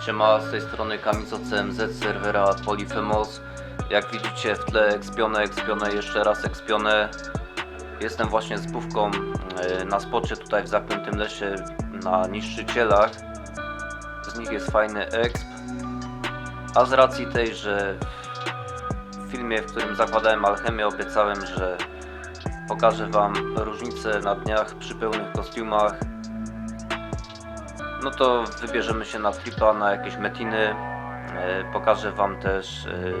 Siema, z tej strony Kamizo CMZ, serwera Polyfemos. Jak widzicie w tle ekspione, ekspione, jeszcze raz ekspione. Jestem właśnie z bówką e, na spocie tutaj w zaklętym lesie na niszczycielach. Z nich jest fajny exp. A z racji tej, że w filmie, w którym zakładałem alchemię obiecałem, że pokażę wam różnice na dniach przy pełnych kostiumach no to wybierzemy się na tripa, na jakieś metiny. E, Pokażę wam też e,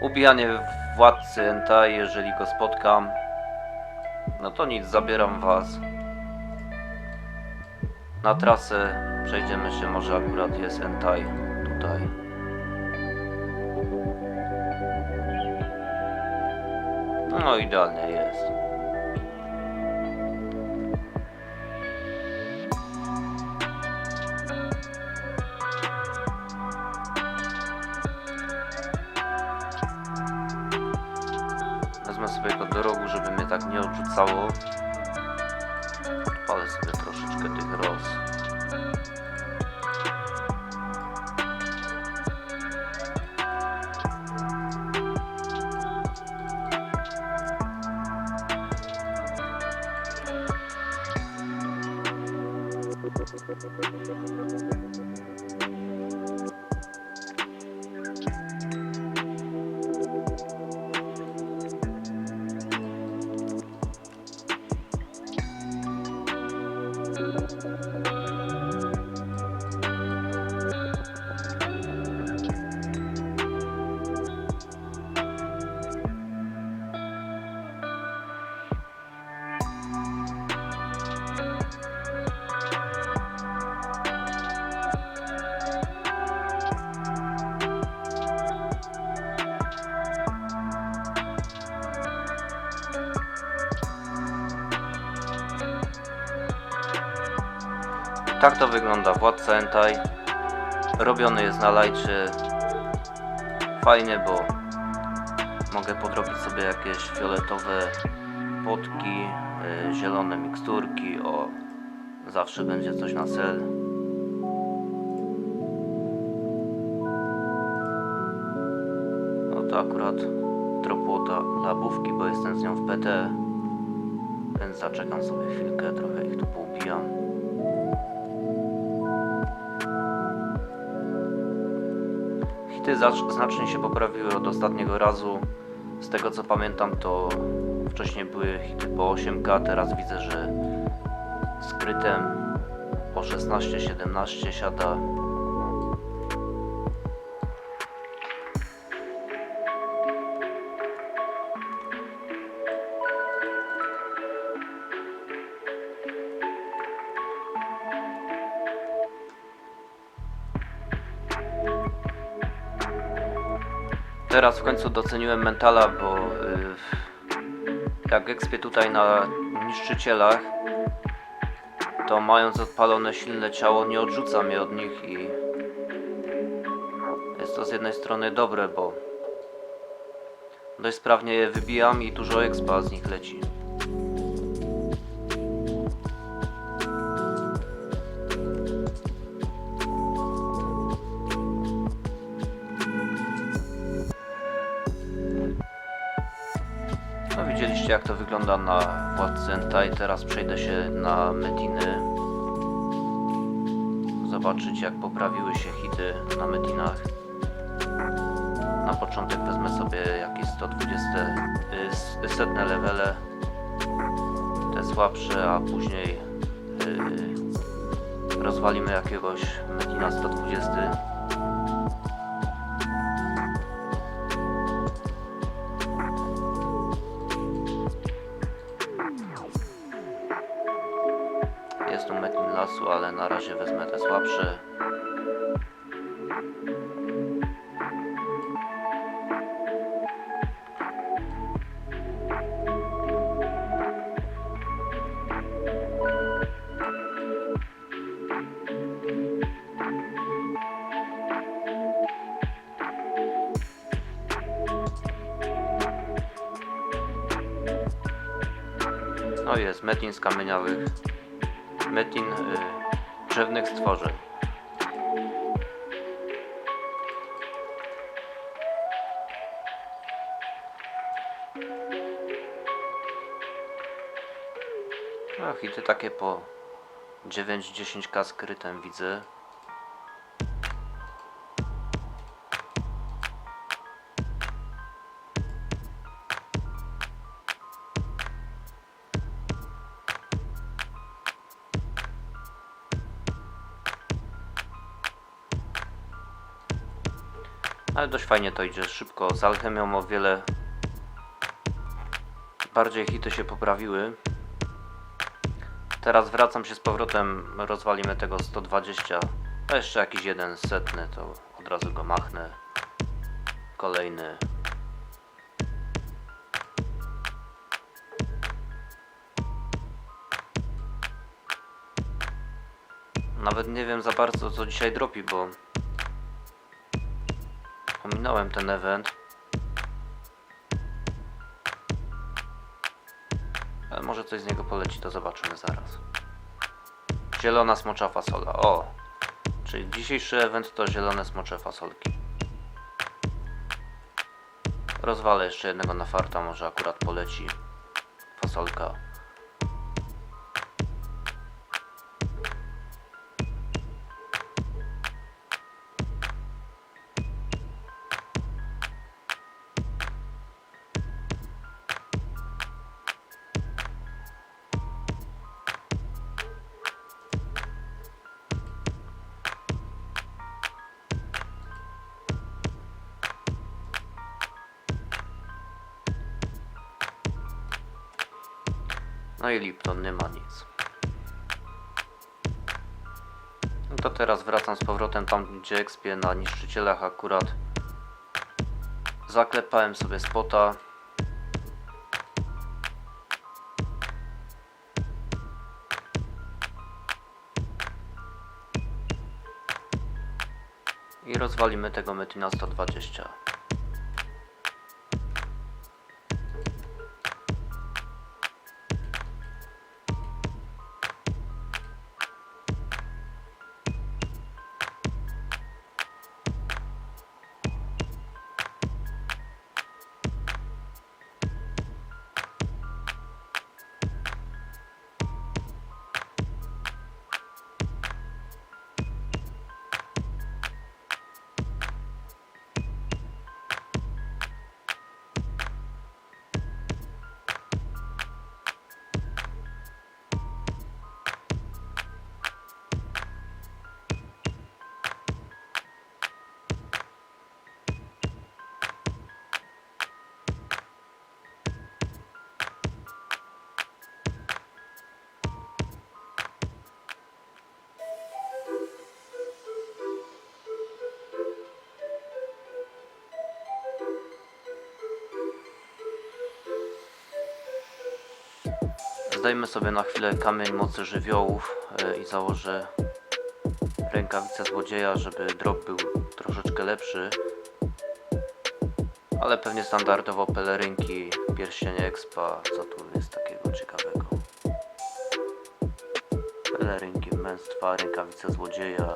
ubijanie władcy Entai, jeżeli go spotkam. No to nic, zabieram was na trasę. Przejdziemy się, może akurat jest Entai tutaj. No idealnie jest. Wezmę sobie go do rogu, żeby mnie tak nie odrzucało. Odpalę sobie troszeczkę tych roz. うん。Tak to wygląda władca Entai. Robiony jest na lajczy. Fajnie, bo mogę podrobić sobie jakieś fioletowe potki, y, zielone miksturki. O, zawsze będzie coś na cel. No to akurat dropłota labówki, bo jestem z nią w PT. Więc zaczekam sobie chwilkę, trochę ich tu poubijam. Znacznie się poprawiły od ostatniego razu. Z tego co pamiętam, to wcześniej były hity po 8K, teraz widzę, że skrytem po 16-17 siada. Teraz w końcu doceniłem mentala, bo y, jak ekspię tutaj na niszczycielach, to mając odpalone silne ciało nie odrzuca mnie od nich i jest to z jednej strony dobre, bo dość sprawnie je wybijam i dużo expa z nich leci. Widzieliście jak to wygląda na władcy Entai, teraz przejdę się na Mediny. Zobaczyć jak poprawiły się hity na Medinach. Na początek wezmę sobie jakieś 120 y, setne levele. Te słabsze, a później y, rozwalimy jakiegoś Medina 120. dobrze. No jest, metin z kamieniowych. Metin... Y drzewnych stworzeń. Ach, i ty takie po 9-10k skrytem widzę. Ale dość fajnie to idzie, szybko. Z alchemią o wiele bardziej hity się poprawiły. Teraz wracam się z powrotem, rozwalimy tego 120. A jeszcze jakiś jeden setny, to od razu go machnę. Kolejny. Nawet nie wiem za bardzo co dzisiaj dropi, bo Ominąłem ten event. Ale może coś z niego poleci, to zobaczymy zaraz. Zielona smocza fasola. O! Czyli dzisiejszy event to zielone smocze fasolki. Rozwalę jeszcze jednego na farta, może akurat poleci fasolka. No i Lipton nie ma nic. No to teraz wracam z powrotem tam, gdzie ekspię na niszczycielach akurat. Zaklepałem sobie spota. I rozwalimy tego Metina 120. Zdejmę sobie na chwilę kamień mocy żywiołów e, i założę rękawice złodzieja, żeby drop był troszeczkę lepszy. Ale pewnie standardowo pelerynki, pierścienie expa, co tu jest takiego ciekawego. Pelerynki męstwa, rękawice złodzieja.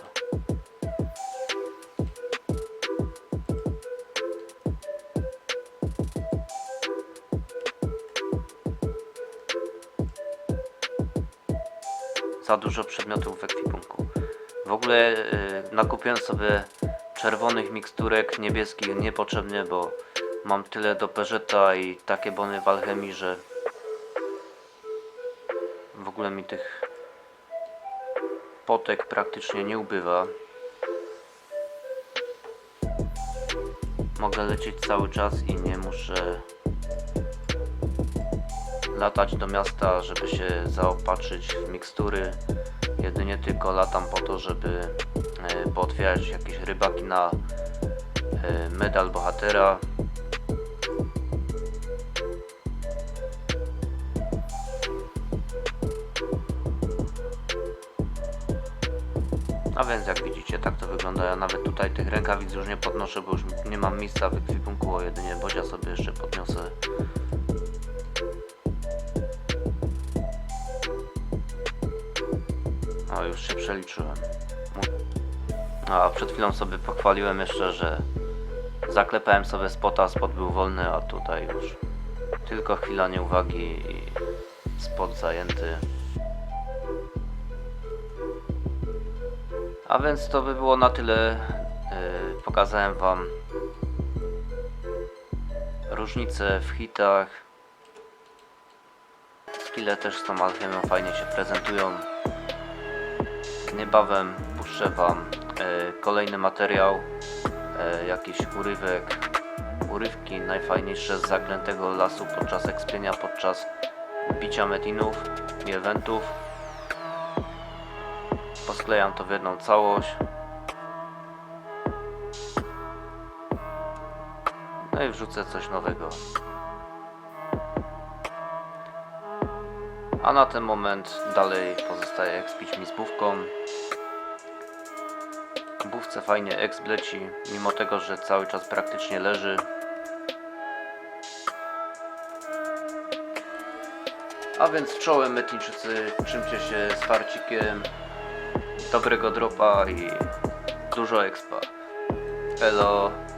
Za dużo przedmiotów w ekwipunku. W ogóle y, nakupiłem sobie czerwonych miksturek, niebieskich niepotrzebnie, bo mam tyle do Peżeta i takie bony w alchemii, że w ogóle mi tych potek praktycznie nie ubywa. Mogę lecieć cały czas i nie muszę latać do miasta, żeby się zaopatrzyć w mikstury. Jedynie tylko latam po to, żeby e, pootwierać jakieś rybaki na e, medal bohatera. A więc jak widzicie tak to wygląda. Ja nawet tutaj tych rękawic już nie podnoszę, bo już nie mam miejsca w ekwipunku, jedynie Bodzia sobie jeszcze podniosę. Już się przeliczyłem. A przed chwilą sobie pochwaliłem jeszcze, że zaklepałem sobie spota, spot był wolny, a tutaj już tylko chwila nieuwagi i spot zajęty. A więc to by było na tyle. Yy, pokazałem Wam różnice w hitach. Skille też z tą alchemią fajnie się prezentują. Niebawem puszczę Wam e, kolejny materiał, e, jakiś urywek, urywki najfajniejsze z zaklętego lasu podczas ekspienia, podczas bicia metinów i eventów. Posklejam to w jedną całość. No i wrzucę coś nowego. A na ten moment dalej pozostaje ekspić mi z bówką. Bówce fajnie eksbleci, mimo tego, że cały czas praktycznie leży. A więc czołem Metniczycy, czymcie się z farcikiem, dobrego dropa i dużo expa. Elo.